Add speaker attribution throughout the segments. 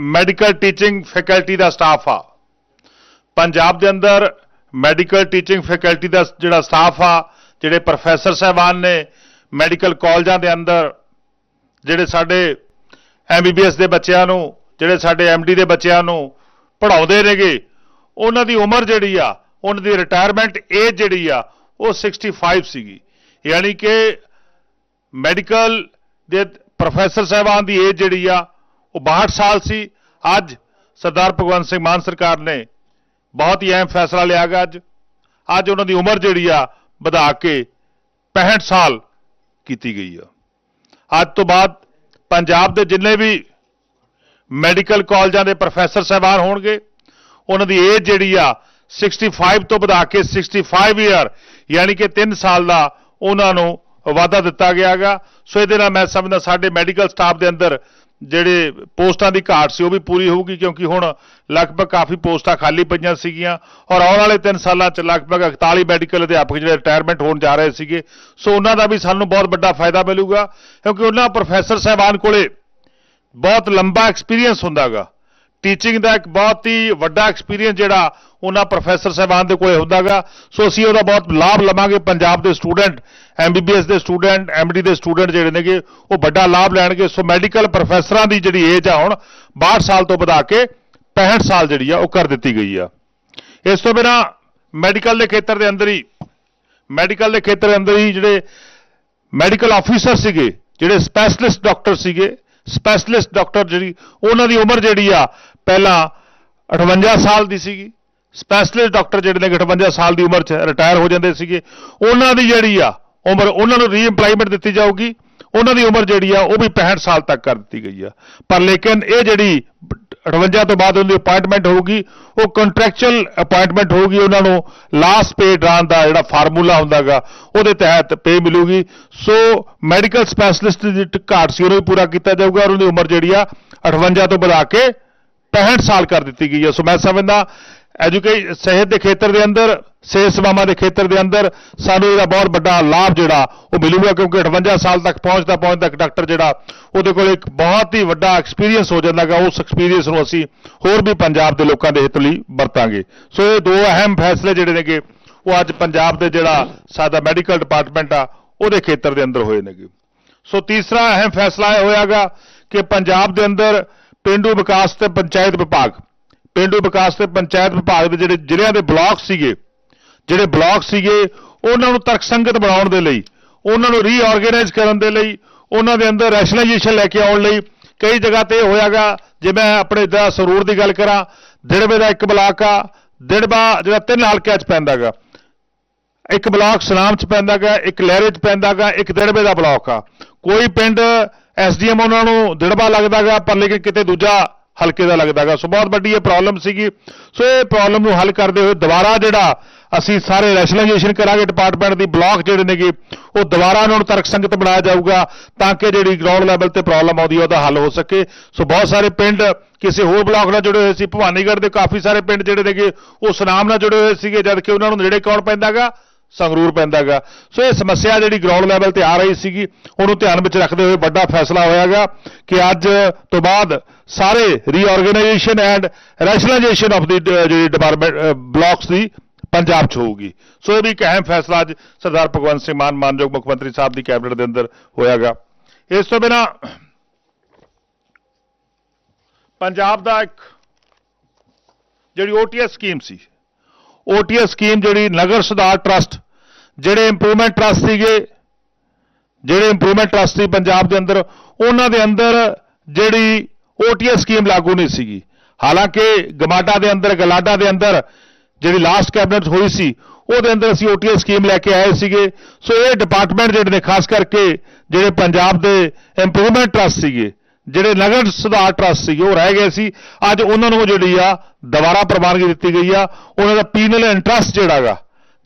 Speaker 1: Medical teaching faculty ਦਾ staff ਆ। ਪੰਜਾਬ ਦੇ ਅੰਦਰ ਮੈਡੀਕਲ ਟੀਚਿੰਗ ਫੈਕਲਟੀ ਦਾ ਜਿਹੜਾ ਸਟਾਫ ਆ, ਜਿਹੜੇ ਪ੍ਰੋਫੈਸਰ ਸਾਹਿਬਾਨ ਨੇ ਮੈਡੀਕਲ ਕਾਲਜਾਂ ਦੇ ਅੰਦਰ, ਜਿਹੜੇ ਸਾਡੇ ਐਮਬੀਬੀਐਸ ਦੇ ਬੱਚਿਆਂ ਨੂੰ, ਜਿਹੜੇ ਸਾਡੇ ਐਮਡੀ ਦੇ ਬੱਚਿਆਂ ਨੂੰ ਪੜਾਉਂਦੇ ਨੇਗੇ, ਉਹਨਾਂ ਦੀ ਉਮਰ ਜਿਹੜੀ ਆ, ਉਹਨਾਂ ਦੀ ਰਿਟਾਇਰਮੈਂਟ ਏਜ ਜਿਹੜੀ ਆ, ਉਹ 65 ਸੀਗੀ। ਯਾਨੀ ਕਿ ਮੈਡੀਕਲ ਦੇ ਪ੍ਰੋਫੈਸਰ ਸਾਹਿਬਾਨ ਦੀ ਏਜ ਜਿਹੜੀ ਆ ਉਹ 62 ਸਾਲ ਸੀ। ਅੱਜ ਸਰਦਾਰ ਭਗਵੰਤ ਸਿੰਘ ਮਾਨ ਸਰਕਾਰ ਨੇ ਬਹੁਤ ਹੀ ਅਹਿਮ ਫੈਸਲਾ ਲਿਆ ਗਿਆ ਅੱਜ। ਅੱਜ ਉਹਨਾਂ ਦੀ ਉਮਰ ਜਿਹੜੀ ਆ ਵਧਾ ਕੇ 65 ਸਾਲ ਕੀਤੀ ਗਈ ਆ। ਅੱਜ ਤੋਂ ਬਾਅਦ ਪੰਜਾਬ ਦੇ ਜਿੰਨੇ ਵੀ ਮੈਡੀਕਲ ਕਾਲਜਾਂ ਦੇ ਪ੍ਰੋਫੈਸਰ ਸਾਹਿਬਾਨ ਹੋਣਗੇ, ਉਹਨਾਂ ਦੀ ਏਜ ਜਿਹੜੀ ਆ 65 ਤੋਂ ਵਧਾ ਕੇ 65 ਇਅਰ ਯਾਨੀ ਕਿ 3 ਸਾਲ ਦਾ ਉਹਨਾਂ ਨੂੰ ਵਾਅਦਾ ਦਿੱਤਾ ਗਿਆਗਾ ਸੋ ਇਹਦੇ ਨਾਲ ਮੈਂ ਸਮਝਦਾ ਸਾਡੇ ਮੈਡੀਕਲ ਸਟਾਫ ਦੇ ਅੰਦਰ ਜਿਹੜੇ ਪੋਸਟਾਂ ਦੀ ਘਾਟ ਸੀ ਉਹ ਵੀ ਪੂਰੀ ਹੋਊਗੀ ਕਿਉਂਕਿ ਹੁਣ ਲਗਭਗ ਕਾਫੀ ਪੋਸਟਾਂ ਖਾਲੀ ਪਈਆਂ ਸੀਗੀਆਂ ਔਰ ਆਉਣ ਵਾਲੇ 3 ਸਾਲਾਂ ਚ ਲਗਭਗ 41 ਮੈਡੀਕਲ ਅਧਿਆਪਕ ਜਿਹੜੇ ਰਿਟਾਇਰਮੈਂਟ ਹੋਣ ਜਾ ਰਹੇ ਸੀਗੇ, ਸੋ ਉਹਨਾਂ ਦਾ ਵੀ ਸਾਨੂੰ ਬਹੁਤ ਵੱਡਾ ਫਾਇਦਾ ਮਿਲੂਗਾ ਕਿਉਂਕਿ ਉਹਨਾਂ ਪ੍ਰੋਫੈਸਰ ਸਾਹਿਬਾਨ ਕੋਲੇ ਬਹੁਤ ਲੰਬਾ ਐਕਸਪੀਰੀਅੰਸ ਹੁੰਦਾਗਾ। ਟੀਚਿੰਗ ਦਾ ਇੱਕ ਬਹੁਤ ਹੀ ਵੱਡਾ ਐਕਸਪੀਰੀਅੰਸ ਜਿਹੜਾ ਉਹਨਾਂ ਪ੍ਰੋਫੈਸਰ ਸਾਹਿਬਾਨ ਦੇ ਕੋਲੇ ਹੁੰਦਾਗਾ। ਸੋ ਅਸੀਂ ਉਹਦਾ ਬਹੁਤ ਲਾਭ ਲਵਾਂਗੇ। ਪੰਜਾਬ ਦੇ ਸਟੂਡੈਂਟ ਐਮਬੀਬੀਐਸ ਦੇ ਸਟੂਡੈਂਟ ਐਮਡੀ ਦੇ ਸਟੂਡੈਂਟ ਜਿਹੜੇ ਨੇਗੇ, ਉਹ ਵੱਡਾ ਲਾਭ ਲੈਣਗੇ। ਸੋ ਮੈਡੀਕਲ ਪ੍ਰੋਫੈਸਰਾਂ ਦੀ ਜਿਹੜੀ ਏਜ ਆ ਹੁਣ 62 ਸਾਲ ਤੋਂ ਵਧਾ ਕੇ 65 ਸਾਲ ਜਿਹੜੀ ਆ, ਉਹ ਕਰ ਦਿੱਤੀ ਗਈ ਆ। ਇਸ ਤੋਂ ਬਿਨਾ ਮੈਡੀਕਲ ਦੇ ਖੇਤਰ ਦੇ ਅੰਦਰ ਹੀ ਮੈਡੀਕਲ ਦੇ ਖੇਤਰ ਦੇ ਅੰਦਰ ਹੀ ਜਿਹੜੇ ਮੈਡੀਕਲ ਆਫੀਸਰ ਸੀਗੇ, ਜਿਹੜੇ ਸਪੈਸ਼ਲਿਸਟ ਡਾਕਟਰ ਸੀਗੇ ਸਪੈਸ਼ਲਿਸਟ ਡਾਕਟਰ ਜਿਹੜੀ, ਉਹਨਾਂ ਦੀ ਉਮਰ ਜਿਹੜੀ ਆ ਪਹਿਲਾਂ 58 ਸਾਲ ਦੀ ਸੀਗੀ। ਸਪੈਸ਼ਲਿਸਟ ਡਾਕਟਰ ਜਿਹੜੇ ਨੇ 58 ਸਾਲ ਦੀ ਉਮਰ 'ਚ ਰਿਟਾਇਰ ਹੋ ਜਾਂਦੇ ਸੀਗੇ। ਉਹਨਾਂ ਦੀ ਜਿਹੜੀ ਆ ਉਮਰ, ਉਹਨਾਂ ਨੂੰ ਰੀਐਮਪਲਾਈਮੈਂਟ ਦਿੱਤੀ ਜਾਊਗੀ। ਉਹਨਾਂ ਦੀ ਉਮਰ ਜਿਹੜੀ ਆ ਉਹ ਵੀ 65 ਸਾਲ ਤੱਕ ਕਰ ਦਿੱਤੀ ਗਈ ਆ। ਪਰ ਲੇਕਿਨ ਇਹ ਜਿਹੜੀ 58 ਤੋਂ ਬਾਅਦ ਉਹਨਾਂ ਦੀ ਅਪਾਇੰਟਮੈਂਟ ਹੋਊਗੀ, ਉਹ ਕੰਟਰੈਕਚੁਅਲ ਅਪਾਇੰਟਮੈਂਟ ਹੋਊਗੀ ਉਹਨਾਂ ਨੂੰ। ਲਾਸਟ ਪੇ ਡਰਾਨ ਦਾ ਜਿਹੜਾ ਫਾਰਮੂਲਾ ਹੁੰਦਾਗਾ, ਉਹਦੇ ਤਹਿਤ ਪੇ ਮਿਲੂਗੀ। ਸੋ ਮੈਡੀਕਲ ਸਪੈਸ਼ਲਿਸਟ ਦੀ ਘਾਟ ਸੀ, ਉਹਨੂੰ ਵੀ ਪੂਰਾ ਕੀਤਾ ਜਾਊਗਾ। ਔਰ ਉਹਦੀ ਉਮਰ ਜਿਹੜੀ ਆ 58 ਤੋਂ ਵਧਾ ਕੇ 65 ਸਾਲ ਕਰ ਦਿੱਤੀ ਗਈ ਹੈ। ਸੋ ਮੈਂ ਸਮਝਦਾ ਐਜੂਕੇਸ਼ਨ ਸਿਹਤ ਦੇ ਖੇਤਰ ਦੇ ਅੰਦਰ, ਸਿਹਤ ਸੇਵਾਵਾਂ ਦੇ ਖੇਤਰ ਦੇ ਅੰਦਰ ਸਾਨੂੰ ਇਹਦਾ ਬਹੁਤ ਵੱਡਾ ਲਾਭ ਜਿਹੜਾ ਉਹ ਮਿਲੂਗਾ ਕਿਉਂਕਿ 58 ਸਾਲ ਤੱਕ ਪਹੁੰਚਦਾ ਪਹੁੰਚਦਾ ਇੱਕ ਡਾਕਟਰ ਜਿਹੜਾ ਉਹਦੇ ਕੋਲ ਇੱਕ ਬਹੁਤ ਹੀ ਵੱਡਾ ਐਕਸਪੀਰੀਅੰਸ ਹੋ ਜਾਂਦਾਗਾ ਉਸ ਐਕਸਪੀਰੀਅੰਸ ਨੂੰ ਅਸੀਂ ਹੋਰ ਵੀ ਪੰਜਾਬ ਦੇ ਲੋਕਾਂ ਦੇ ਹਿੱਤ ਲਈ ਵਰਤਾਂਗੇ। ਸੋ ਇਹ ਦੋ ਅਹਿਮ ਫੈਸਲੇ ਜਿਹੜੇ ਨੇਗੇ, ਉਹ ਅੱਜ ਪੰਜਾਬ ਦੇ ਜਿਹੜਾ ਸਾਡਾ ਮੈਡੀਕਲ ਡਿਪਾਰਟਮੈਂਟ ਆ, ਉਹਦੇ ਖੇਤਰ ਦੇ ਅੰਦਰ ਹੋਏ ਨੇਗੇ। ਸੋ ਤੀਸਰਾ ਅਹਿਮ ਫੈਸਲਾ ਇਹ ਹੋਇਆਗਾ ਕਿ ਪੰਜਾਬ ਦੇ ਅੰਦਰ ਪਿੰਡੂ ਵਿਕਾਸ ਤੇ ਪੰਚਾਇਤ ਵਿਭਾਗ। ਪਿੰਡੂ ਵਿਕਾਸ ਤੇ ਪੰਚਾਇਤ ਵਿਭਾਗ ਦੇ ਜਿਹੜੇ ਜ਼ਿਲ੍ਹਿਆਂ ਦੇ ਬਲਾਕ ਸੀਗੇ, ਜਿਹੜੇ ਬਲਾਕ ਸੀਗੇ, ਉਹਨਾਂ ਨੂੰ ਤਰਕਸੰਗਤ ਬਣਾਉਣ ਦੇ ਲਈ, ਉਹਨਾਂ ਨੂੰ ਰੀਆਰਗੇਨਾਈਜ਼ ਕਰਨ ਦੇ ਲਈ, ਉਹਨਾਂ ਦੇ ਅੰਦਰ ਰੈਸ਼ਨਲਾਈਜੇਸ਼ਨ ਲੈ ਕੇ ਆਉਣ ਲਈ ਕਈ ਜਗ੍ਹਾ ਤੇ ਇਹ ਹੋਇਆਗਾ। ਜੇ ਮੈਂ ਆਪਣੇ ਦਾ ਸਰੂਰ ਦੀ ਗੱਲ ਕਰਾਂ ਦਿੜਬੇ ਦਾ ਇੱਕ ਬਲਾਕ ਆ ਦਿੜਬਾ ਜਿਹੜਾ ਤਿੰਨ ਹਲਕਿਆਂ 'ਚ ਪੈਂਦਾਗਾ। ਇੱਕ ਬਲਾਕ ਸਨਾਮ ਚ ਪੈਂਦਾਗਾ, ਇੱਕ ਲਹਿਰੇ ਚ ਪੈਂਦਾਗਾ, ਇੱਕ ਦਿੜਬੇ ਦਾ ਬਲਾਕ ਆ। ਕੋਈ ਪਿੰਡ ਐਸਡੀਐਮ ਉਹਨਾਂ ਨੂੰ ਦਿੜਬਾ ਲੱਗਦਾਗਾ, ਪਰ ਲੇਕਿਨ ਕਿਤੇ ਦੂਜਾ ਹਲਕੇ ਦਾ ਲੱਗਦਾਗਾ। ਸੋ ਬਹੁਤ ਵੱਡੀ ਇਹ ਪ੍ਰੋਬਲਮ ਸੀਗੀ। ਸੋ ਇਹ ਪ੍ਰੋਬਲਮ ਨੂੰ ਹੱਲ ਕਰਦੇ ਹੋਏ ਦੁਬਾਰਾ ਜਿਹੜਾ ਅਸੀਂ ਸਾਰੇ ਰੈਸ਼ਨਲਾਈਜੇਸ਼ਨ ਕਰਾਂਗੇ ਡਿਪਾਰਟਮੈਂਟ ਦੀ ਬਲਾਕ ਜਿਹੜੇ ਨੇਗੇ, ਉਹ ਦੁਬਾਰਾ ਉਹਨਾਂ ਨੂੰ ਤਰਕ ਸੰਗਤ ਬਣਾਇਆ ਜਾਊਗਾ ਤਾਂ ਕਿ ਜਿਹੜੀ ਗਰਾਊਂਡ ਲੈਵਲ ਤੇ ਪ੍ਰੋਬਲਮ ਆਉਂਦੀ ਹੈ ਉਹਦਾ ਹੱਲ ਹੋ ਸਕੇ। ਸੋ ਬਹੁਤ ਸਾਰੇ ਪਿੰਡ ਕਿਸੇ ਹੋਰ ਬਲਾਕ ਨਾਲ ਜੁੜੇ ਹੋਏ ਸੀ। ਭਵਾਨੀਗੜ੍ਹ ਦੇ ਕਾਫੀ ਸਾਰੇ ਪਿੰਡ ਜਿਹੜੇ ਨੇਗੇ, ਉਹ ਸੁਨਾਮ ਨਾਲ ਜੁੜੇ ਹੋਏ ਸੀਗੇ ਜਦ ਕਿ ਉਹਨਾਂ ਨੂੰ ਨੇੜੇ ਕੌਣ ਪੈਂਦਾਗਾ? ਸੰਗਰੂਰ ਪੈਂਦਾਗਾ। ਸੋ ਇਹ ਸਮੱਸਿਆ ਜਿਹੜੀ ਗਰਾਊਂਡ ਲੈਵਲ ਤੇ ਆ ਰਹੀ ਸੀਗੀ ਉਹਨੂੰ ਧਿਆਨ ਵਿੱਚ ਰੱਖਦੇ ਹੋਏ ਵੱਡਾ ਫੈਸਲਾ ਹੋਇਆਗਾ ਕਿ ਅੱਜ ਤੋਂ ਬਾਅਦ ਸਾਰੇ ਰੀਆਰਗੇਨਾਈਜੇਸ਼ਨ ਐਂਡ ਰੈਸ਼ਨਲਾਈਜੇਸ਼ਨ ਆਫ ਦੀ ਜਿਹੜੀ ਡਿਪਾਰਟਮੈਂਟ ਬਲਾਕਸ ਦੀ ਪੰਜਾਬ 'ਚ ਹੋਊਗੀ। ਸੋ ਇਹ ਵੀ ਇੱਕ ਅਹਿਮ ਫੈਸਲਾ ਅੱਜ ਸਰਦਾਰ ਭਗਵੰਤ ਸਿੰਘ ਮਾਨ ਮਾਨਯੋਗ ਮੁੱਖ ਮੰਤਰੀ ਸਾਹਿਬ ਦੀ ਕੈਬਨਿਟ ਦੇ ਅੰਦਰ ਹੋਇਆਗਾ। ਇਸ ਤੋਂ ਬਿਨਾ ਪੰਜਾਬ ਦਾ ਇੱਕ ਜਿਹੜੀ ਓਟੀਐਸ ਸਕੀਮ ਸੀ ਓਟੀਐਸ ਸਕੀਮ ਜਿਹੜੀ ਨਗਰ ਸੁਧਾਰ ਟਰਸਟ ਜਿਹੜੇ ਇੰਪਰੂਵਮੈਂਟ ਟਰਸਟ ਸੀਗੇ, ਜਿਹੜੇ ਇੰਪਰੂਵਮੈਂਟ ਟਰਸਟ ਸੀ ਪੰਜਾਬ ਦੇ ਅੰਦਰ, ਉਹਨਾਂ ਦੇ ਅੰਦਰ ਜਿਹੜੀ ਓਟੀਐਸ ਸਕੀਮ ਲਾਗੂ ਨਹੀਂ ਸੀਗੀ। ਹਾਲਾਂਕਿ ਗਮਾਡਾ ਦੇ ਅੰਦਰ, ਗਲਾਡਾ ਦੇ ਅੰਦਰ ਜਿਹੜੀ ਲਾਸਟ ਕੈਬਨਿਟ ਹੋਈ ਸੀ, ਉਹਦੇ ਅੰਦਰ ਅਸੀਂ ਓਟੀਐਸ ਸਕੀਮ ਲੈ ਕੇ ਆਏ ਸੀਗੇ। ਸੋ ਇਹ ਡਿਪਾਰਟਮੈਂਟ ਜਿਹੜੇ ਨੇ, ਖਾਸ ਕਰਕੇ ਜਿਹੜੇ ਪੰਜਾਬ ਦੇ ਇੰਪਰੂਵਮੈਂਟ ਟਰਸਟ ਸੀਗੇ ਜਿਹੜੇ ਨਗਰ ਸੁਧਾਰ ਟਰਸਟ ਸੀ ਉਹ ਰਹਿ ਗਏ ਸੀ। ਅੱਜ ਉਹਨਾਂ ਨੂੰ ਜਿਹੜੀ ਆ, ਦੁਬਾਰਾ ਪ੍ਰਵਾਨਗੀ ਦਿੱਤੀ ਗਈ ਆ। ਉਹਨਾਂ ਦਾ ਪੀਨਲ ਇੰਟਰਸਟ ਜਿਹੜਾਗਾ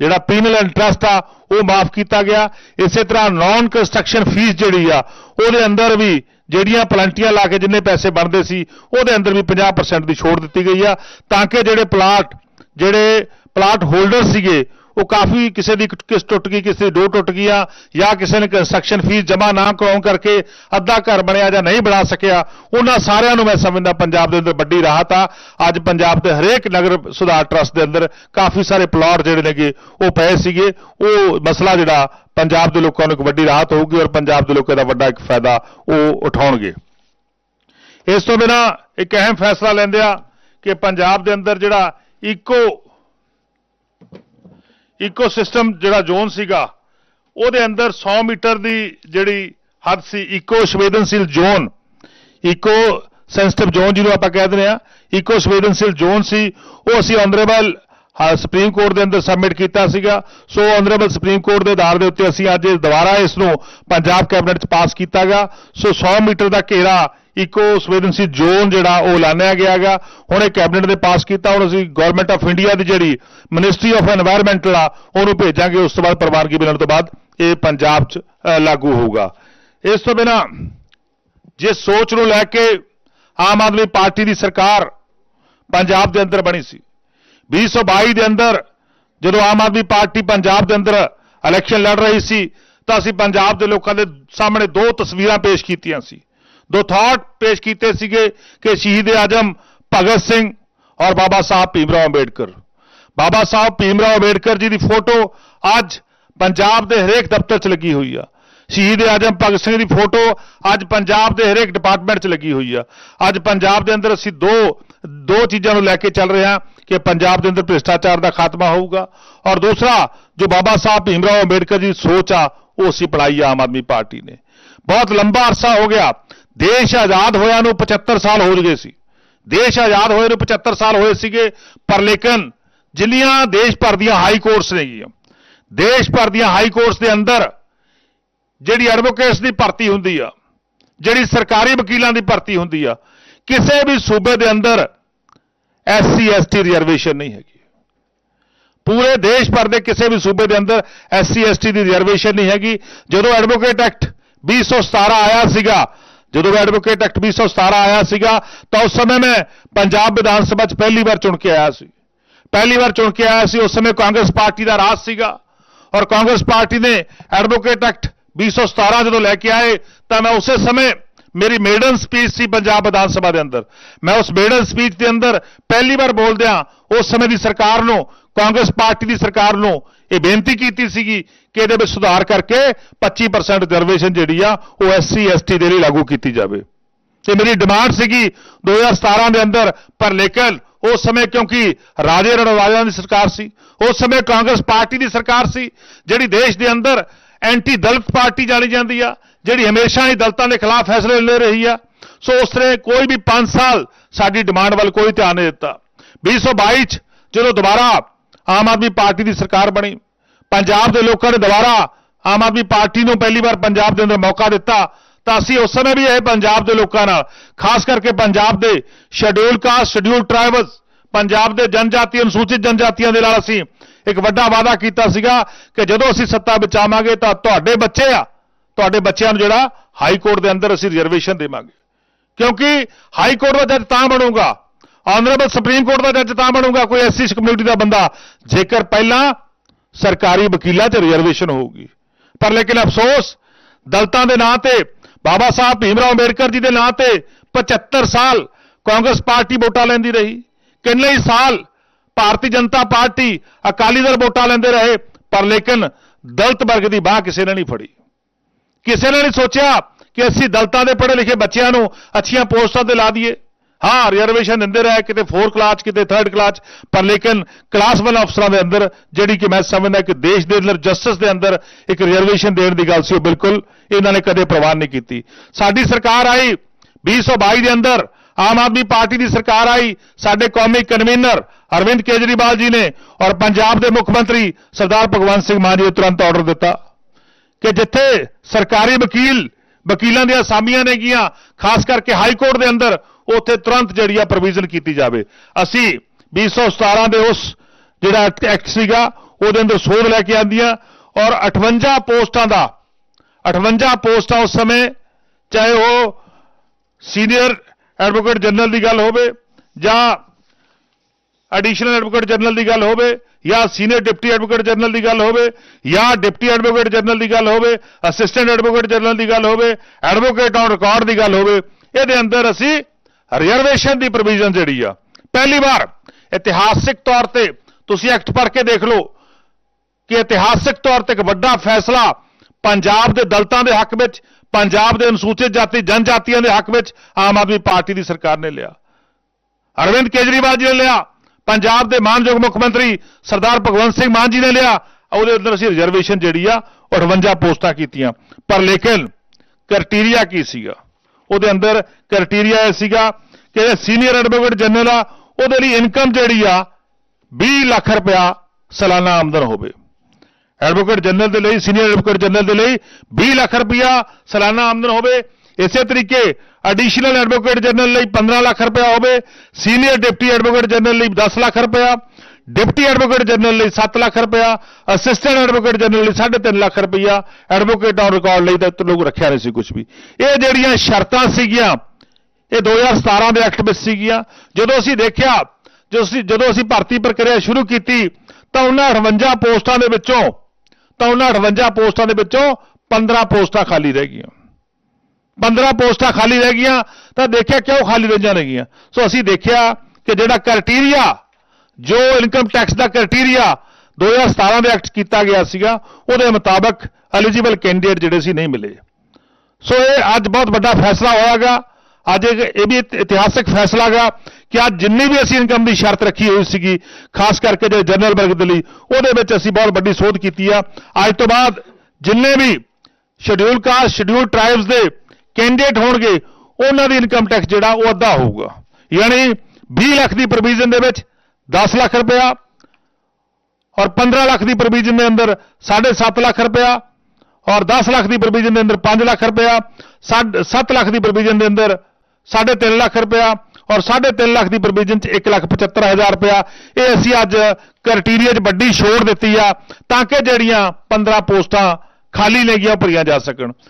Speaker 1: ਜਿਹੜਾ ਪੀਨਲ ਇੰਟਰਸਟ ਆ, ਉਹ ਮਾਫ ਕੀਤਾ ਗਿਆ। ਇਸੇ ਤਰ੍ਹਾਂ ਨਾਨ ਕੰਸਟਰਕਸ਼ਨ ਫੀਸ ਜਿਹੜੀ ਆ, ਉਹਦੇ ਅੰਦਰ ਵੀ ਜਿਹੜੀਆਂ ਪਲੰਟੀਆਂ ਲਾ ਕੇ ਜਿੰਨੇ ਪੈਸੇ ਬਣਦੇ ਸੀ, ਉਹਦੇ ਅੰਦਰ ਵੀ 50% ਦੀ ਛੋਟ ਦਿੱਤੀ ਗਈ ਆ। ਤਾਂ ਕਿ ਜਿਹੜੇ ਪਲਾਟ ਜਿਹੜੇ ਪਲਾਟ ਹੋਲਡਰ ਸੀਗੇ ਉਹ ਕਾਫੀ ਕਿਸੇ ਦੀ ਕਿਸ ਟੁੱਟ ਗਈ, ਕਿਸੇ ਦੀ ਦੋ ਟੁੱਟ ਗਈ ਆ, ਜਾਂ ਕਿਸੇ ਨੇ ਕੰਸਟਰਕਸ਼ਨ ਫੀਸ ਜਮ੍ਹਾਂ ਨਾ ਕਰਾਉਣ ਕਰਕੇ ਅੱਧਾ ਘਰ ਬਣਿਆ ਜਾਂ ਨਹੀਂ ਬਣਾ ਸਕਿਆ, ਉਹਨਾਂ ਸਾਰਿਆਂ ਨੂੰ ਮੈਂ ਸਮਝਦਾ ਪੰਜਾਬ ਦੇ ਅੰਦਰ ਵੱਡੀ ਰਾਹਤ ਆ। ਅੱਜ ਪੰਜਾਬ ਦੇ ਹਰੇਕ ਨਗਰ ਸੁਧਾਰ ਟਰਸਟ ਦੇ ਅੰਦਰ ਕਾਫੀ ਸਾਰੇ ਪਲਾਟ ਜਿਹੜੇ ਨੇਗੇ, ਉਹ ਪਏ ਸੀਗੇ। ਉਹ ਮਸਲਾ ਜਿਹੜਾ ਪੰਜਾਬ ਦੇ ਲੋਕਾਂ ਨੂੰ ਇੱਕ ਵੱਡੀ ਰਾਹਤ ਹੋਊਗੀ ਔਰ ਪੰਜਾਬ ਦੇ ਲੋਕਾਂ ਦਾ ਵੱਡਾ ਇੱਕ ਫਾਇਦਾ ਉਹ ਉਠਾਉਣਗੇ। ਇਸ ਤੋਂ ਬਿਨਾ ਇੱਕ ਅਹਿਮ ਫੈਸਲਾ ਲੈਂਦੇ ਆ ਕਿ ਪੰਜਾਬ ਦੇ ਅੰਦਰ ਜਿਹੜਾ ਇਕੋ ਇਕੋ ਸਿਸਟਮ ਜਿਹੜਾ ਜ਼ੋਨ ਸੀਗਾ, ਉਹਦੇ ਅੰਦਰ 100 ਮੀਟਰ ਦੀ ਜਿਹੜੀ ਹੱਦ ਸੀ ਇਕੋ ਸੰਵੇਦਨਸ਼ੀਲ ਜ਼ੋਨ। ਇਕੋ ਸੈਂਸਿਟਿਵ ਜ਼ੋਨ ਜਿਹਨੂੰ ਆਪਾਂ ਕਹਿ ਦਿੰਦੇ ਆ ਇਕੋ ਸੰਵੇਦਨਸ਼ੀਲ ਜ਼ੋਨ ਸੀ। ਉਹ ਅਸੀਂ ਆਨਰੇਬਲ ਸੁਪਰੀਮ ਕੋਰਟ ਦੇ ਅੰਦਰ ਸਬਮਿਟ ਕੀਤਾ ਸੀਗਾ। ਸੋ ਆਨਰੇਬਲ ਸੁਪਰੀਮ ਕੋਰਟ ਦੇ ਆਧਾਰ ਦੇ ਉੱਤੇ ਅਸੀਂ ਅੱਜ ਦੁਬਾਰਾ ਇਸ ਨੂੰ ਪੰਜਾਬ ਕੈਬਨਿਟ ਚ ਪਾਸ ਕੀਤਾਗਾ। ਸੋ 100 ਮੀਟਰ ਦਾ ਘੇਰਾ ਇੱਕੋ ਸੰਵੇਦਨਸ਼ੀਲ ਜ਼ੋਨ ਜਿਹੜਾ ਉਹ ਐਲਾਨਿਆ ਗਿਆ ਹੈਗਾ। ਹੁਣ ਇਹ ਕੈਬਨਿਟ ਦੇ ਪਾਸ ਕੀਤਾ, ਹੁਣ ਅਸੀਂ ਗਵਰਨਮੈਂਟ ਆਫ ਇੰਡੀਆ ਦੀ ਜਿਹੜੀ ਮਿਨਿਸਟਰੀ ਆਫ এনवायरमेंटਲ ਆ, ਉਹਨੂੰ ਭੇਜਾਂਗੇ। ਉਸ ਤੋਂ ਬਾਅਦ ਪ੍ਰਵਾਨਗੀ ਮਿਲਣ ਤੋਂ ਬਾਅਦ ਇਹ ਪੰਜਾਬ 'ਚ ਲਾਗੂ ਹੋਊਗਾ। ਇਸ ਤੋਂ ਬਿਨਾ ਜੇ ਸੋਚ ਨੂੰ ਲੈ ਕੇ ਆਮ ਆਦਮੀ ਪਾਰਟੀ ਦੀ ਸਰਕਾਰ ਪੰਜਾਬ ਦੇ ਅੰਦਰ ਬਣੀ ਸੀ 2022 ਦੇ ਅੰਦਰ ਜਦੋਂ ਆਮ ਆਦਮੀ ਪਾਰਟੀ ਪੰਜਾਬ ਦੇ ਅੰਦਰ ਇਲੈਕਸ਼ਨ ਲੜ ਰਹੀ ਸੀ, ਤਾਂ ਅਸੀਂ ਪੰਜਾਬ ਦੇ ਲੋਕਾਂ ਦੇ ਸਾਹਮਣੇ ਦੋ ਤਸਵੀਰਾਂ ਪੇਸ਼ ਕੀਤੀਆਂ ਸੀ। ਦੋ ਥਾਟ ਪੇਸ਼ ਕੀਤੇ ਸੀਗੇ ਕਿ ਸ਼ਹੀਦ ਆਜਮ ਭਗਤ ਸਿੰਘ ਔਰ ਬਾਬਾ ਸਾਹਿਬ ਭੀਮਰਾਓ ਅੰਬੇਡਕਰ ਬਾਬਾ ਸਾਹਿਬ ਭੀਮਰਾਓ ਅੰਬੇਡਕਰ ਜੀ ਦੀ ਫੋਟੋ ਅੱਜ ਪੰਜਾਬ ਦੇ ਹਰੇਕ ਦਫ਼ਤਰ 'ਚ ਲੱਗੀ ਹੋਈ ਆ ਸ਼ਹੀਦ ਆਜਮ ਭਗਤ ਸਿੰਘ ਦੀ ਫੋਟੋ ਅੱਜ ਪੰਜਾਬ ਦੇ ਹਰੇਕ ਡਿਪਾਰਟਮੈਂਟ 'ਚ ਲੱਗੀ ਹੋਈ ਆ ਅੱਜ ਪੰਜਾਬ ਦੇ ਅੰਦਰ ਅਸੀਂ ਦੋ ਦੋ ਚੀਜ਼ਾਂ ਨੂੰ ਲੈ ਕੇ ਚੱਲ ਰਹੇ ਹਾਂ ਕਿ ਪੰਜਾਬ ਦੇ ਅੰਦਰ ਭ੍ਰਿਸ਼ਟਾਚਾਰ ਦਾ ਖਾਤਮਾ ਹੋਊਗਾ ਔਰ ਦੂਸਰਾ ਜੋ ਬਾਬਾ ਸਾਹਿਬ ਭੀਮਰਾਓ ਅੰਬੇਡਕਰ ਜੀ ਦੀ ਸੋਚ ਆ ਉਹ ਅਸੀਂ ਪੜਾਈ ਆ ਆਮ ਆਦਮੀ ਪਾਰਟੀ ਨੇ ਬਹੁਤ ਲੰਬਾ ਅਰਸਾ ਹੋ ਗਿਆ ਦੇਸ਼ ਆਜ਼ਾਦ ਹੋਇਆ ਨੂੰ 75 ਸਾਲ ਹੋ ਗਏ ਸੀ। ਦੇਸ਼ ਆਜ਼ਾਦ ਹੋਏ ਨੂੰ 75 ਸਾਲ ਹੋਏ ਸੀਗੇ, ਪਰ ਲੇਕਿਨ ਜਿੰਨੀਆਂ ਦੇਸ਼ ਭਰ ਦੀਆਂ ਹਾਈ ਕੋਰਟਸ ਨੇਗੀਆਂ ਦੇਸ਼ ਭਰ ਦੀਆਂ ਹਾਈ ਕੋਰਟਸ ਦੇ ਅੰਦਰ ਜਿਹੜੀ ਐਡਵੋਕੇਟਸ ਦੀ ਭਰਤੀ ਹੁੰਦੀ ਆ, ਜਿਹੜੀ ਸਰਕਾਰੀ ਵਕੀਲਾਂ ਦੀ ਭਰਤੀ ਹੁੰਦੀ ਆ, ਕਿਸੇ ਵੀ ਸੂਬੇ ਦੇ ਅੰਦਰ ਐਸਸੀ ਐਸਟੀ ਰਿਜ਼ਰਵੇਸ਼ਨ ਨਹੀਂ ਹੈਗੀ। ਪੂਰੇ ਦੇਸ਼ ਭਰ ਦੇ ਕਿਸੇ ਵੀ ਸੂਬੇ ਦੇ ਅੰਦਰ ਐਸਸੀ ਐਸਟੀ ਦੀ ਰਿਜ਼ਰਵੇਸ਼ਨ ਨਹੀਂ ਹੈਗੀ। ਜਦੋਂ ਐਡਵੋਕੇਟ ਐਕਟ 2017 ਆਇਆ ਸੀਗਾ ਜਦੋਂ ਐਡਵੋਕੇਟ ਐਕਟ 2017 ਆਇਆ ਸੀਗਾ, ਤਾਂ ਉਸ ਸਮੇਂ ਮੈਂ ਪੰਜਾਬ ਵਿਧਾਨ ਸਭਾ 'ਚ ਪਹਿਲੀ ਵਾਰ ਚੁਣ ਕੇ ਆਇਆ ਸੀ। ਪਹਿਲੀ ਵਾਰ ਚੁਣ ਕੇ ਆਇਆ ਸੀ, ਉਸ ਸਮੇਂ ਕਾਂਗਰਸ ਪਾਰਟੀ ਦਾ ਰਾਜ ਸੀਗਾ। ਔਰ ਕਾਂਗਰਸ ਪਾਰਟੀ ਨੇ ਐਡਵੋਕੇਟ ਐਕਟ 2017 ਜਦੋਂ ਲੈ ਕੇ ਆਏ, ਤਾਂ ਮੈਂ ਉਸੇ ਸਮੇਂ ਮੇਰੀ ਮੇਡਨ ਸਪੀਚ ਸੀ ਪੰਜਾਬ ਵਿਧਾਨ ਸਭਾ ਦੇ ਅੰਦਰ। ਮੈਂ ਉਸ ਮੇਡਨ ਸਪੀਚ ਦੇ ਅੰਦਰ ਪਹਿਲੀ ਵਾਰ ਬੋਲਦਿਆਂ ਉਸ ਸਮੇਂ ਦੀ ਸਰਕਾਰ ਨੂੰ, ਕਾਂਗਰਸ ਪਾਰਟੀ ਦੀ ਸਰਕਾਰ ਨੂੰ ਇਹ ਬੇਨਤੀ ਕੀਤੀ ਸੀਗੀ ਕਿ ਇਹਦੇ ਵਿੱਚ ਸੁਧਾਰ ਕਰਕੇ 25% ਰਿਜ਼ਰਵੇਸ਼ਨ ਜਿਹੜੀ ਆ ਉਹ ਐਸਸੀ ਐਸਟੀ ਦੇ ਲਈ ਲਾਗੂ ਕੀਤੀ ਜਾਵੇ। ਤੇ ਮੇਰੀ ਡਿਮਾਂਡ ਸੀਗੀ 2017 ਦੇ ਅੰਦਰ, ਪਰ ਲੇਕਿਨ ਉਸ ਸਮੇਂ ਕਿਉਂਕਿ ਰਾਜੇ ਰਣਵਾਲਿਆਂ ਦੀ ਸਰਕਾਰ ਸੀ, ਉਸ ਸਮੇਂ ਕਾਂਗਰਸ ਪਾਰਟੀ ਦੀ ਸਰਕਾਰ ਸੀ, ਜਿਹੜੀ ਦੇਸ਼ ਦੇ ਅੰਦਰ ਐਂਟੀ ਦਲਿਤ ਪਾਰਟੀ ਜਾਣੀ ਜਾਂਦੀ ਆ ਜਿਹੜੀ ਹਮੇਸ਼ਾ ਹੀ ਦਲਤਾਂ ਦੇ ਖਿਲਾਫ ਫੈਸਲੇ ਲੈ ਰਹੀ ਆ, ਸੋ ਉਸ ਤਰ੍ਹਾਂ ਕੋਈ ਵੀ 5 ਸਾਲ ਸਾਡੀ ਡਿਮਾਂਡ ਵੱਲ ਕੋਈ ਧਿਆਨ ਨਹੀਂ ਦਿੱਤਾ। 2022 ਚ ਜਦੋਂ ਦੁਬਾਰਾ ਆਮ ਆਦਮੀ ਪਾਰਟੀ ਦੀ ਸਰਕਾਰ ਬਣੀ, ਪੰਜਾਬ ਦੇ ਲੋਕਾਂ ਨੇ ਦੁਬਾਰਾ ਆਮ ਆਦਮੀ ਪਾਰਟੀ ਨੂੰ ਪਹਿਲੀ ਵਾਰ ਪੰਜਾਬ ਦੇ ਅੰਦਰ ਮੌਕਾ ਦਿੱਤਾ, ਤਾਂ ਅਸੀਂ ਉਸ ਸਮੇਂ ਵੀ ਇਹ ਪੰਜਾਬ ਦੇ ਲੋਕਾਂ ਨਾਲ, ਖਾਸ ਕਰਕੇ ਪੰਜਾਬ ਦੇ schedule caste schedule tribes Punjab ਦੇ ਜਨਜਾਤੀ, ਅਨੁਸੂਚਿਤ ਜਨਜਾਤੀਆਂ ਦੇ ਨਾਲ ਅਸੀਂ ਇੱਕ ਵੱਡਾ ਵਾਅਦਾ ਕੀਤਾ ਸੀਗਾ ਕਿ ਜਦੋਂ ਅਸੀਂ ਸੱਤਾ ਬਚਾਵਾਂਗੇ ਤਾਂ ਤੁਹਾਡੇ ਬੱਚੇ ਆ ਤੁਹਾਡੇ ਬੱਚਿਆਂ ਨੂੰ ਜਿਹੜਾ ਹਾਈ ਕੋਰਟ ਦੇ ਅੰਦਰ ਅਸੀਂ ਰਿਜ਼ਰਵੇਸ਼ਨ ਦੇਵਾਂਗੇ। ਕਿਉਂਕਿ ਹਾਈ ਕੋਰਟ ਦਾ ਜੱਜ ਤਾਂ ਬਣੂਗਾ ਆਨਰੇਬਲ ਸੁਪਰੀਮ ਕੋਰਟ ਦਾ ਜੱਜ ਤਾਂ ਬਣੂਗਾ, ਕੋਈ ਐਸਸੀ ਕਮਿਊਨਿਟੀ ਦਾ ਬੰਦਾ, ਜੇਕਰ ਪਹਿਲਾਂ ਸਰਕਾਰੀ ਵਕੀਲਾਂ 'ਚ ਰਿਜ਼ਰਵੇਸ਼ਨ ਹੋਊਗੀ। ਪਰ ਲੇਕਿਨ ਅਫਸੋਸ, ਦਲਤਾਂ ਦੇ ਨਾਂ ਤੇ, ਬਾਬਾ ਸਾਹਿਬ ਭੀਮਰਾਓ ਅੰਬੇਡਕਰ ਜੀ ਦੇ ਨਾਂ ਤੇ 75 ਸਾਲ ਕਾਂਗਰਸ ਪਾਰਟੀ ਵੋਟਾਂ ਲੈਂਦੀ ਰਹੀ। ਕਿੰਨੇ ਹੀ ਸਾਲ? ਭਾਰਤੀ ਜਨਤਾ ਪਾਰਟੀ ਅਕਾਲੀ ਦਲ ਵੋਟਾਂ ਲੈਂਦੇ ਰਹੇ, ਪਰ ਲੇਕਿਨ ਦਲਤ ਵਰਗ ਦੀ ਬਾਹ ਕਿਸੇ ਨੇ ਨਹੀਂ ਫੜੀ। ਕਿਸੇ ਨੇ ਨਹੀਂ ਸੋਚਿਆ ਕਿ ਅਸੀਂ ਦਲਤਾਂ ਦੇ ਪੜ੍ਹੇ ਲਿਖੇ ਬੱਚਿਆਂ ਨੂੰ ਅੱਛੀਆਂ ਪੋਸਟਾਂ ਤੇ ਲਾ ਦਈਏ? ਹਾਂ ਰਿਜ਼ਰਵੇਸ਼ਨ ਦਿੰਦੇ ਰਹੇ ਕਿਤੇ 4 ਕਲਾਸ ਕਿਤੇ 3rd ਕਲਾਸ ਪਰ ਲੇਕਿਨ ਕਲਾਸ 1 ਅਫਸਰਾਂ ਦੇ ਅੰਦਰ ਜਿਹੜੀ ਕਿ ਮੈਂ ਸਮਝਦਾ ਕਿ ਦੇਸ਼ ਦੇ ਅੰਦਰ ਜਸਟਿਸ ਦੇ ਅੰਦਰ ਇੱਕ ਰਿਜ਼ਰਵੇਸ਼ਨ ਦੇਣ ਦੀ ਗੱਲ ਸੀ ਉਹ ਬਿਲਕੁਲ ਇਹਨਾਂ ਨੇ ਕਦੇ ਪ੍ਰਵਾਨ ਨਹੀਂ ਕੀਤੀ। ਸਾਡੀ ਸਰਕਾਰ ਆਈ 2022 ਦੇ ਅੰਦਰ, ਆਮ ਆਦਮੀ ਪਾਰਟੀ ਦੀ ਸਰਕਾਰ ਆਈ, ਸਾਡੇ ਕੌਮੀ ਕਨਵੀਨਰ ਅਰਵਿੰਦ ਕੇਜਰੀਵਾਲ ਜੀ ਨੇ ਔਰ ਪੰਜਾਬ ਦੇ ਮੁੱਖ ਮੰਤਰੀ ਸਰਦਾਰ ਭਗਵੰਤ ਸਿੰਘ ਮਾਨ ਜੀ ਨੇ ਤੁਰੰਤ ਆਰਡਰ ਦਿੱਤਾ। ਕਿ ਜਿੱਥੇ ਸਰਕਾਰੀ ਵਕੀਲ, ਵਕੀਲਾਂ ਦੀਆਂ ਅਸਾਮੀਆਂ ਨੇ ਗੀਆਂ, ਖਾਸ ਕਰਕੇ ਹਾਈ ਕੋਰਟ ਦੇ ਅੰਦਰ, ਉੱਥੇ ਤੁਰੰਤ ਜਿਹੜੀ ਆ ਪ੍ਰੋਵੀਜ਼ਨ ਕੀਤੀ ਜਾਵੇ। ਅਸੀਂ 2017 ਦੇ ਉਸ ਜਿਹੜਾ ਐਕਟ ਸੀਗਾ, ਉਹਦੇ ਅੰਦਰ ਸੋਧ ਲੈ ਕੇ ਆਂਦੀਆਂ ਔਰ 58 ਪੋਸਟਾਂ ਦਾ 58 ਪੋਸਟਾਂ ਉਸ ਸਮੇਂ, ਚਾਹੇ ਉਹ ਸੀਨੀਅਰ ਐਡਵੋਕੇਟ ਜਨਰਲ ਦੀ ਗੱਲ ਹੋਵੇ ਜਾਂ ਐਡੀਸ਼ਨਲ ਐਡਵੋਕੇਟ ਜਨਰਲ ਦੀ ਗੱਲ ਹੋਵੇ, ਜਾਂ ਸੀਨੀਅਰ ਡਿਪਟੀ ਐਡਵੋਕੇਟ ਜਨਰਲ ਦੀ ਗੱਲ ਹੋਵੇ, ਜਾਂ ਡਿਪਟੀ ਐਡਵੋਕੇਟ ਜਨਰਲ ਦੀ ਗੱਲ ਹੋਵੇ ਅਸਿਸਟੈਂਟ ਐਡਵੋਕੇਟ ਜਨਰਲ ਦੀ ਗੱਲ ਹੋਵੇ ਐਡਵੋਕੇਟ ਔਨ ਰਿਕਾਰਡ ਦੀ ਗੱਲ ਹੋਵੇ, ਇਹਦੇ ਅੰਦਰ ਅਸੀਂ ਰਿਜ਼ਰਵੇਸ਼ਨ ਦੀ ਪ੍ਰੋਵੀਜ਼ਨ ਜਿਹੜੀ ਆ, ਪਹਿਲੀ ਵਾਰ ਇਤਿਹਾਸਿਕ ਤੌਰ ਤੇ ਤੁਸੀਂ ਐਕਟ ਪੜ੍ਹ ਕੇ ਦੇਖ ਲਓ ਕਿ ਇਤਿਹਾਸਿਕ ਤੌਰ ਤੇ ਇੱਕ ਵੱਡਾ ਫੈਸਲਾ ਪੰਜਾਬ ਦੇ ਦਲਤਾਂ ਦੇ ਹੱਕ ਵਿੱਚ, ਪੰਜਾਬ ਦੇ ਅਨੁਸੂਚਿਤ ਜਾਤੀ, ਜਨਜਾਤੀਆਂ ਦੇ ਹੱਕ ਵਿੱਚ ਆਮ ਆਦਮੀ ਪਾਰਟੀ ਦੀ ਸਰਕਾਰ ਨੇ ਲਿਆ। ਅਰਵਿੰਦ ਕੇਜਰੀਵਾਲ ਜੀ ਨੇ ਲਿਆ। ਪੰਜਾਬ ਦੇ ਮਾਨਯੋਗ ਮੁੱਖ ਮੰਤਰੀ ਸਰਦਾਰ ਭਗਵੰਤ ਸਿੰਘ ਮਾਨ ਜੀ ਨੇ ਲਿਆ। ਉਹਦੇ ਅੰਦਰ ਅਸੀਂ ਰਿਜ਼ਰਵੇਸ਼ਨ ਜਿਹੜੀ ਆ, ਉਹ 58 ਪੋਸਟਾਂ ਕੀਤੀਆਂ। ਪਰ ਲੇਕਿਨ ਕ੍ਰਾਈਟੇਰੀਆ ਕੀ ਸੀਗਾ? ਉਹਦੇ ਅੰਦਰ ਕ੍ਰਾਈਟੇਰੀਆ ਇਹ ਸੀਗਾ ਕਿ ਸੀਨੀਅਰ ਐਡਵੋਕੇਟ ਜਨਰਲ ਆ, ਉਹਦੇ ਲਈ ਇਨਕਮ ਜਿਹੜੀ ਆ 20 ਲੱਖ ਰੁਪਇਆ ਸਾਲਾਨਾ ਆਮਦਨ ਹੋਵੇ। ਐਡਵੋਕੇਟ ਜਨਰਲ ਦੇ ਲਈ ਸੀਨੀਅਰ ਐਡਵੋਕੇਟ ਜਨਰਲ ਦੇ ਲਈ 20 ਲੱਖ ਰੁਪਇਆ ਸਾਲਾਨਾ ਆਮਦਨ ਹੋਵੇ। ਇਸੇ ਤਰੀਕੇ ਐਡੀਸ਼ਨਲ ਐਡਵੋਕੇਟ ਜਨਰਲ ਲਈ 15 ਲੱਖ ਰੁਪਇਆ ਹੋਵੇ ਸੀਨੀਅਰ ਡਿਪਟੀ ਐਡਵੋਕੇਟ ਜਨਰਲ ਲਈ 10 ਲੱਖ ਰੁਪਇਆ ਡਿਪਟੀ ਐਡਵੋਕੇਟ ਜਨਰਲ ਲਈ 7 ਲੱਖ ਰੁਪਇਆ ਅਸਿਸਟੈਂਟ ਐਡਵੋਕੇਟ ਜਨਰਲ ਲਈ 3.5 ਲੱਖ ਰੁਪਇਆ ਐਡਵੋਕੇਟ ਔਨ ਰਿਕਾਰਡ ਲਈ ਤਾਂ ਲੋਕ ਰੱਖਿਆ ਨਹੀਂ ਸੀ ਕੁਝ ਵੀ। ਇਹ ਜਿਹੜੀਆਂ ਸ਼ਰਤਾਂ ਸੀਗੀਆਂ, ਇਹ 2017 ਦੇ ਐਕਟ ਵਿੱਚ ਸੀਗੀਆਂ, ਜਦੋਂ ਅਸੀਂ ਦੇਖਿਆ ਜਦੋਂ ਅਸੀਂ ਜਦੋਂ ਅਸੀਂ ਭਰਤੀ ਪ੍ਰਕਿਰਿਆ ਸ਼ੁਰੂ ਕੀਤੀ, ਤਾਂ ਉਹਨਾਂ 58 ਪੋਸਟਾਂ ਦੇ ਵਿੱਚੋਂ ਤਾਂ ਉਹਨਾਂ 58 ਪੋਸਟਾਂ ਦੇ ਵਿੱਚੋਂ 15 ਪੋਸਟਾਂ ਖਾਲੀ ਰਹਿ ਗਈਆਂ। 15 ਪੋਸਟਾਂ ਖਾਲੀ ਰਹਿ ਗਈਆਂ, ਤਾਂ ਦੇਖਿਆ ਕਿਉਂ ਖਾਲੀ ਰਹੀਆਂ ਨੇਗੀਆਂ? ਸੋ ਅਸੀਂ ਦੇਖਿਆ ਕਿ ਜਿਹੜਾ ਕ੍ਰਾਈਟੇਰੀਆ ਜੋ ਇਨਕਮ ਟੈਕਸ ਦਾ ਕ੍ਰਾਈਟੇਰੀਆ 2017 ਦੇ ਐਕਟ ਕੀਤਾ ਗਿਆ ਸੀਗਾ, ਉਹਦੇ ਮੁਤਾਬਕ ਐਲੀਜੀਬਲ ਕੈਂਡੀਡੇਟ ਜਿਹੜੇ ਸੀ ਨਹੀਂ ਮਿਲੇ। ਸੋ ਇਹ ਅੱਜ ਬਹੁਤ ਵੱਡਾ ਫੈਸਲਾ ਹੋਇਆਗਾ। ਅੱਜ ਇਹ ਵੀ ਇਤਿਹਾਸਕ ਫੈਸਲਾ ਹੈਗਾ ਕਿ ਅੱਜ ਜਿੰਨੀ ਵੀ ਅਸੀਂ ਇਨਕਮ ਦੀ ਸ਼ਰਤ ਰੱਖੀ ਹੋਈ ਸੀਗੀ, ਖਾਸ ਕਰਕੇ ਜਿਹੜੇ ਜਨਰਲ ਵਰਗ ਦੇ ਲਈ, ਉਹਦੇ ਵਿੱਚ ਅਸੀਂ ਬਹੁਤ ਵੱਡੀ ਸੋਧ ਕੀਤੀ ਆ। ਅੱਜ ਤੋਂ ਬਾਅਦ ਜਿੰਨੇ ਵੀ ਸ਼ਡਿਊਲ ਕਾਸਟ ਸ਼ਡਿਊਲ ਟ੍ਰਾਈਬਸ ਦੇ ਕੈਂਡੀਡੇਟ ਹੋਣਗੇ, ਉਹਨਾਂ ਦੀ ਇਨਕਮ ਟੈਕਸ ਜਿਹੜਾ ਉਹ ਅੱਧਾ ਹੋਊਗਾ। ਯਾਨੀ 20 ਲੱਖ ਦੀ ਪ੍ਰੋਵੀਜ਼ਨ ਦੇ ਵਿੱਚ 10 ਲੱਖ ਰੁਪਇਆ ਔਰ 15 ਲੱਖ ਦੀ ਪ੍ਰੋਵੀਜ਼ਨ ਦੇ ਅੰਦਰ 7.5 ਲੱਖ ਰੁਪਇਆ ਔਰ 10 ਲੱਖ ਦੀ ਪ੍ਰੋਵੀਜ਼ਨ ਦੇ ਅੰਦਰ 5 ਲੱਖ ਰੁਪਇਆ 7 ਲੱਖ ਦੀ ਪ੍ਰੋਵੀਜ਼ਨ ਦੇ ਅੰਦਰ 3.5 ਲੱਖ ਰੁਪਇਆ ਔਰ 3.5 ਲੱਖ ਦੀ ਪ੍ਰੋਵੀਜ਼ਨ ਚ 1 ਲੱਖ 75 ਹਜ਼ਾਰ ਰੁਪਇਆ। ਇਹ ਅਸੀਂ ਅੱਜ ਕ੍ਰਾਈਟੇਰੀਆ 'ਚ ਵੱਡੀ ਛੋੜ ਦਿੱਤੀ ਆ ਤਾਂ ਕਿ ਜਿਹੜੀਆਂ 15 ਪੋਸਟਾਂ ਖਾਲੀ ਨੇ ਉਹ ਭਰੀਆਂ ਜਾ ਸਕਣ।